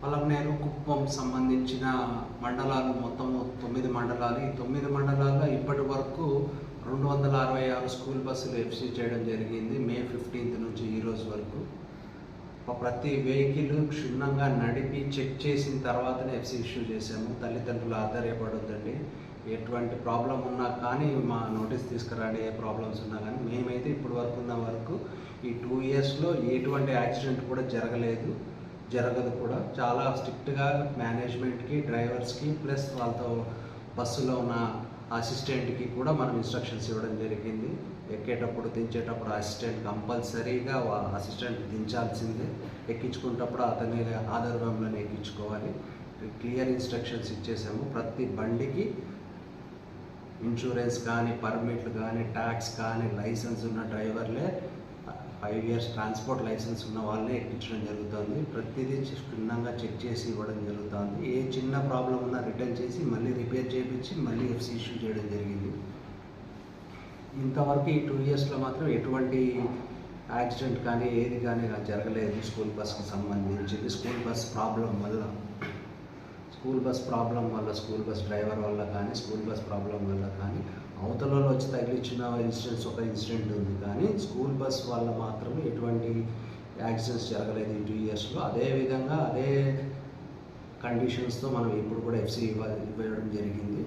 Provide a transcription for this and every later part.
పలమనేరు కుప్పం సంబంధించిన మండలాలు మొత్తం తొమ్మిది మండలాలు. ఈ తొమ్మిది మండలాల్లో ఇప్పటి వరకు రెండు వందల అరవై ఆరు స్కూల్ బస్సులు ఎఫ్సీ చేయడం జరిగింది మే ఫిఫ్టీన్త్ నుంచి ఈరోజు వరకు. ప్రతి వెహికల్ క్షుణ్ణంగా నడిపి చెక్ చేసిన తర్వాతనే ఎఫ్సీ ఇష్యూ చేశాము. తల్లిదండ్రులు ఆధారపడొద్దండి ఎటువంటి ప్రాబ్లం ఉన్నా కానీ మా నోటీస్ తీసుకురండి ఏ ప్రాబ్లమ్స్ ఉన్నా కానీ. మేమైతే ఇప్పుడు వరకు ఉన్న వరకు ఈ టూ ఇయర్స్లో ఎటువంటి యాక్సిడెంట్ కూడా జరగలేదు. జరగదు కూడా. చాలా స్ట్రిక్ట్గా మేనేజ్మెంట్కి డ్రైవర్స్కి ప్లస్ వాళ్ళతో బస్సులో ఉన్న అసిస్టెంట్కి కూడా మనం ఇన్స్ట్రక్షన్స్ ఇవ్వడం జరిగింది. ఎక్కేటప్పుడు దించేటప్పుడు అసిస్టెంట్ కంపల్సరీగా అసిస్టెంట్ దించాల్సిందే. ఎక్కించుకునేటప్పుడు అతని ఆధారంలోనే ఎక్కించుకోవాలి. క్లియర్ ఇన్స్ట్రక్షన్స్ ఇచ్చేసాము. ప్రతి బండికి ఇన్సూరెన్స్ కానీ పర్మిట్లు కానీ ట్యాక్స్ కానీ లైసెన్స్ ఉన్న డ్రైవర్లే ఫైవ్ ఇయర్స్ ట్రాన్స్పోర్ట్ లైసెన్స్ ఉన్న వాళ్ళే ఎక్కించడం జరుగుతుంది. ప్రతిదీ క్షుణ్ణంగా చెక్ చేసి ఇవ్వడం జరుగుతుంది. ఏ చిన్న ప్రాబ్లం ఉన్నా రిటర్న్ చేసి మళ్ళీ రిపేర్ చేయించి మళ్ళీ ఎఫ్సి ఇష్యూ చేయడం జరిగింది. ఇంతవరకు ఈ టూ ఇయర్స్లో మాత్రం ఎటువంటి యాక్సిడెంట్ కానీ ఏది కానీ నాకు జరగలేదు స్కూల్ బస్కి సంబంధించింది. స్కూల్ బస్ ప్రాబ్లం వల్ల స్కూల్ బస్ ప్రాబ్లం వల్ల స్కూల్ బస్ డ్రైవర్ వల్ల కానీ స్కూల్ బస్ ప్రాబ్లం వల్ల కానీ అవతలలో వచ్చి తగిలించిన ఇన్సిడెంట్స్ ఒక ఇన్సిడెంట్ ఉంది. కానీ స్కూల్ బస్ వల్ల మాత్రం ఎటువంటి యాక్సిడెంట్స్ జరగలేదు ఈ టూ ఇయర్స్లో అదేవిధంగా అదే కండిషన్స్తో మనం ఇప్పుడు కూడా ఎఫ్సీ ఇవ్వడం జరిగింది.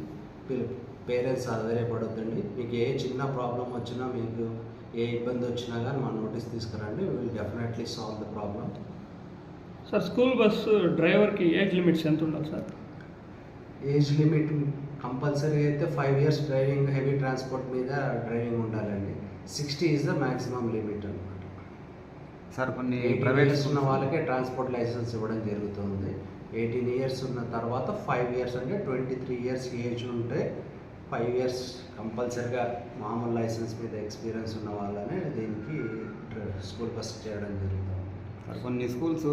పేరెంట్స్ ఆధారపడొద్దండి మీకు ఏ చిన్న ప్రాబ్లం వచ్చినా మీకు ఏ ఇబ్బంది వచ్చినా కానీ మా నోటీస్ తీసుకురండి. Will definitely solve the problem. Sir school bus డ్రైవర్కి ఏజ్ లిమిట్స్ ఎంత ఉండాలి సార్? ఏజ్ లిమిట్ కంపల్సరీ అయితే five years driving heavy transport మీద డ్రైవింగ్ ఉండాలండి. Sixty is the maximum limit అనమాట సార్ కొన్ని ప్రైవేట్ ఇయర్స్ ఉన్న వాళ్ళకే ట్రాన్స్పోర్ట్ లైసెన్స్ ఇవ్వడం జరుగుతుంది. ఎయిటీన్ ఇయర్స్ ఉన్న తర్వాత ఫైవ్ ఇయర్స్ అంటే ట్వంటీ త్రీ ఇయర్స్ ఏజ్ ఉంటే ఫైవ్ ఇయర్స్ కంపల్సరిగా మామూలు లైసెన్స్ మీద ఎక్స్పీరియన్స్ ఉన్న వాళ్ళనే దీనికి స్కూల్ బస్ చేయడం జరుగుతుంది. సార్ కొన్ని స్కూల్స్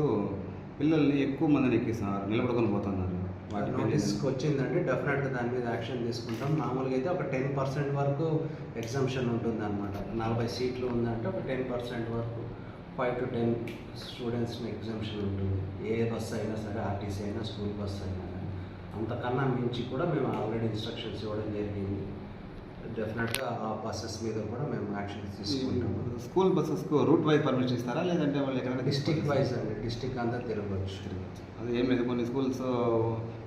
పిల్లల్ని ఎక్కువ మందిని ఎక్కిస్తున్నారు నిలబడుకొని పోతున్నారు. వాటి నోటీస్కి వచ్చిందండి డెఫినెట్గా దాని మీద యాక్షన్ తీసుకుంటాం. మామూలుగా అయితే ఒక టెన్ పర్సెంట్ వరకు ఎగ్జామ్షన్ ఉంటుంది అనమాట నలభై సీట్లు ఉందంటే ఒక టెన్ పర్సెంట్ వరకు ఫైవ్ టు టెన్ స్టూడెంట్స్ని ఎగ్జామ్షన్ ఉంటుంది. ఏ బస్సు అయినా సరే ఆర్టీసీ అయినా స్కూల్ బస్సు అయినా కానీ. అంతకన్నా మించి కూడా మేము ఆల్రెడీ ఇన్స్ట్రక్షన్స్ ఇవ్వడం జరిగింది. డెఫినెట్గా ఆ బస్సెస్ మీద కూడా మేము యాక్షన్ తీసుకుంటాము. స్కూల్ బస్సెస్కు రూట్ వైజ్ పర్మిషన్ ఇస్తారా? లేదంటే వాళ్ళు ఎక్కడైనా డిస్టిక్ వైజ్ అండి. డిస్టిక్ అంతా తిరగవచ్చు అది ఏం లేదు కొన్ని స్కూల్స్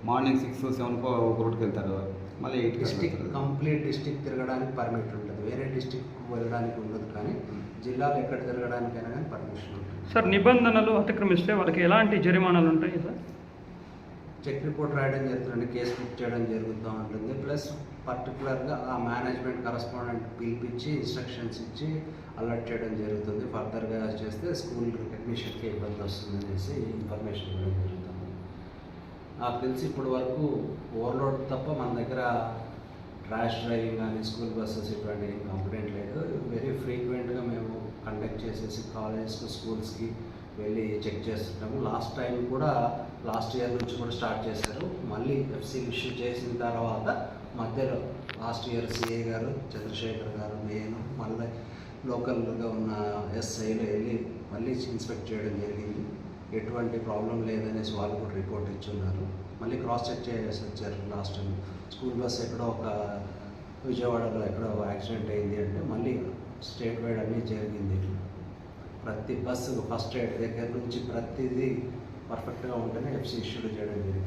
మార్నింగ్ సిక్స్ సెవెన్కో ఒక రూట్కి వెళ్తారు. మళ్ళీ ఎయిట్ డిస్టిక్ కంప్లీట్ డిస్టిక్ తిరగడానికి పర్మిట్ ఉంటుంది. వేరే డిస్టిక్ వెళ్ళడానికి ఉండదు కానీ జిల్లాలో ఎక్కడ తిరగడానికైనా కానీ పర్మిషన్ ఉంటుంది. సార్ నిబంధనలు అతిక్రమిస్తే వాళ్ళకి ఎలాంటి జరిమానాలు ఉంటాయి సార్ చెక్ రిపోర్ట్ రాయడం జరుగుతుంది కేసు బుక్ చేయడం జరుగుతూ ఉంటుంది. ప్లస్ పర్టికులర్గా ఆ మేనేజ్మెంట్ కరస్పాండెంట్ పిలిపించి ఇన్స్ట్రక్షన్స్ ఇచ్చి అలర్ట్ చేయడం జరుగుతుంది. ఫర్దర్గా చేస్తే స్కూల్ రికగ్నిషన్కి ఇబ్బంది వస్తుంది అనేసి ఇన్ఫర్మేషన్ ఇవ్వడం జరుగుతుంది. నాకు తెలిసి ఇప్పటి వరకు ఓవర్లోడ్ తప్ప మన దగ్గర ర్యాష్ డ్రైవింగ్ కానీ స్కూల్ బస్సెస్ ఇటువంటి ఏం కంప్లైంట్ లేదు. వెరీ ఫ్రీక్వెంట్గా మేము కండక్ట్ చేసేసి కాలేజెస్కి స్కూల్స్కి వెళ్ళి చెక్ చేస్తుంటాము. లాస్ట్ టైం కూడా లాస్ట్ ఇయర్ నుంచి కూడా స్టార్ట్ చేశారు. మళ్ళీ ఎఫ్సీ ఇష్యూ చేసిన తర్వాత మధ్యలో లాస్ట్ ఇయర్ సిఏ గారు చంద్రశేఖర్ గారు నేను మళ్ళీ లోకల్గా ఉన్న ఎస్ఐలు వెళ్ళి మళ్ళీ ఇన్స్పెక్ట్ చేయడం జరిగింది. ఎటువంటి ప్రాబ్లం లేదనేసి వాళ్ళు కూడా రిపోర్ట్ ఇచ్చున్నారు. మళ్ళీ క్రాస్ చెక్ చేసి వచ్చారు లాస్ట్ టైం. స్కూల్ బస్ ఎక్కడో ఒక విజయవాడలో ఎక్కడో యాక్సిడెంట్ అయింది అంటే మళ్ళీ స్టేట్ వైడ్ అన్నీ జరిగింది. ప్రతి బస్సు ఫస్ట్ ఎయిడ్ దగ్గర నుంచి ప్రతిదీ పర్ఫెక్ట్గా ఉంటేనే ఎఫ్సీ ఇష్యూడ్ చేయడం జరిగింది.